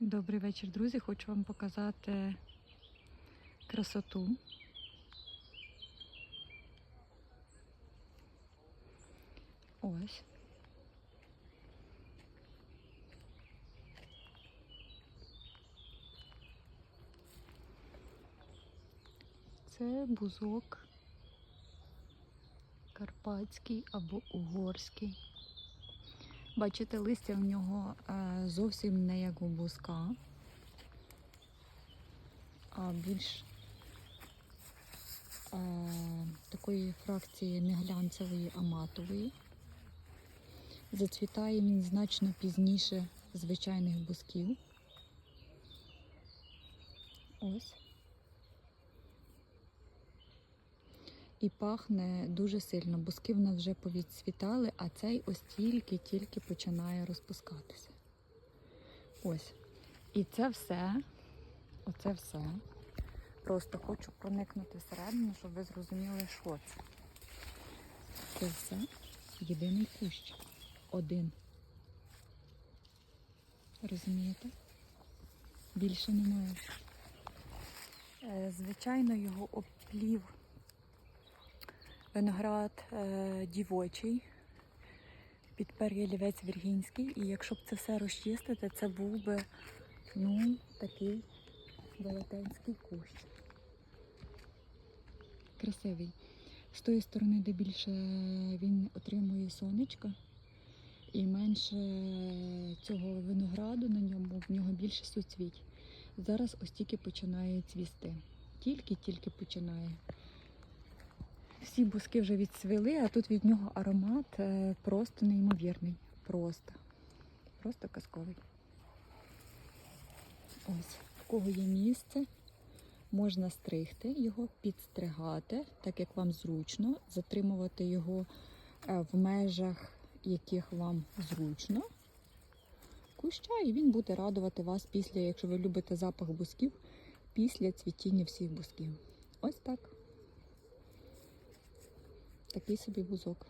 Добрий вечір, друзі. Хочу вам показати красоту. Ось. Це бузок карпатський або угорський. Бачите, листя в нього е, зовсім не як у бузка, а більш е, такої фракції неглянцевої, а матової. Зацвітає він значно пізніше звичайних бузків. Ось. І пахне дуже сильно. Бузки в нас вже повідцвітали, а цей ось тільки-тільки починає розпускатися. Ось. І це все, оце все. Просто хочу проникнути всередину, щоб ви зрозуміли, що це. Це все єдиний кущ. Один. Розумієте? Більше немає. Е, Звичайно, його оплів виноград е, дівочий, підпер'я лівець віргінський. І якщо б це все розчистити, це був би ну, такий велетенський кущ. Красивий. З тої сторони, де більше він отримує сонечка, і менше цього винограду на ньому, в нього більше суцвіть. Зараз ось тільки починає цвісти. Тільки-тільки починає. Всі бузки вже відцвіли, а тут від нього аромат е, просто неймовірний. Просто. Просто казковий. Ось, в кого є місце, можна стригти його, підстригати, так як вам зручно, затримувати його е, в межах, яких вам зручно. Куща, і він буде радувати вас після, якщо ви любите запах бузків, після цвітіння всіх бузків. Ось так. Такий собі бузок.